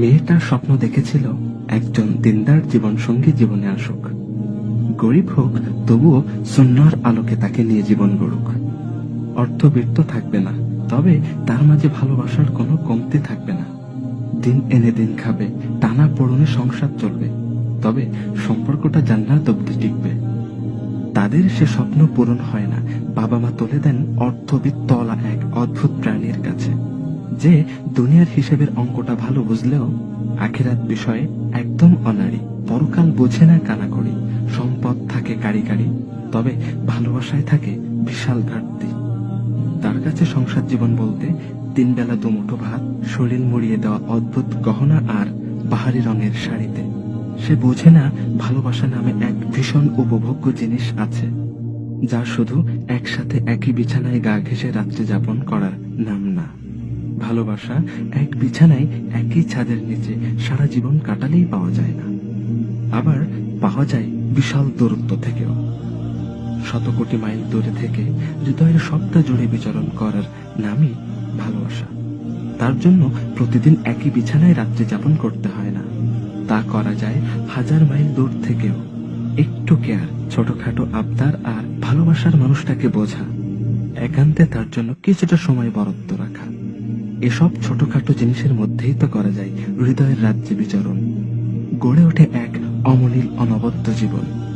মেয়েটা স্বপ্ন দেখেছিল একজন দিনদার জীবন সঙ্গী জীবনে আসুক। গরিব হোক, তবুও সুন্নার আলোকে তাকে নিয়ে জীবন গড়ুক। অর্থবৃত্ত থাকবে না, তবে তার মাঝে ভালোবাসার কোনো কমতি থাকবে না। দিন এনে দিন খাবে, টানা পড়নে সংসার চলবে, তবে সম্পর্কটা জান্নাত অব্দি টিকবে। তাদের সে স্বপ্ন পূরণ হয় না, বাবা মা তুলে দেন অর্থবিত্তলা এক অদ্ভুত প্রাণীর কাছে। যে দুনিয়ার হিসেবের অঙ্কটা ভালো বুঝলেও আখিরাত বিষয়ে একদম অনাড়ি। পরকাল বোঝে না কানাকড়ি। সম্পদ থাকে কারি কারি তবে ভালোবাসায় থাকে বিশাল ঘাটতি। তার কাছে সংসার জীবন বলতে তিন বেলা দুমুঠো ভাত, শরীর মুড়িয়ে দেওয়া অদ্ভুত গহনা আর বাহারি রঙের শাড়িতে। সে বোঝে না ভালোবাসা নামে এক ভীষণ উপভোগ্য জিনিস আছে, যা শুধু একসাথে একই বিছানায় গা ঘেঁষে রাত্রি যাপন করার নাম না। ভালোবাসা এক বিছানায় একই ছাদের নিচে সারা জীবন কাটালেই পাওয়া যায় না। আবার পাওয়া যায় বিশাল দূরত্ব থেকেও। শত কোটি মাইল দূরে থেকে হৃদয়ের সবটা জুড়ে বিচরণ করার নামই ভালোবাসা। তার জন্য প্রতিদিন একই বিছানায় রাত্রি যাপন করতে হয় না। তা করা যায় হাজার মাইল দূর থেকেও। একটু কেয়ার, ছোটখাটো আবদার আর ভালোবাসার মানুষটাকে বোঝা। একান্তে তার জন্য কিছুটা সময় বরাদ্দ রাখা। এসব ছোটখাটো জিনিসের মধ্যেই তো করা যায়, হৃদয়ের রাজ্যে বিচরণ। গড়ে ওঠে এক অমলিল অনবদ্য জীবন।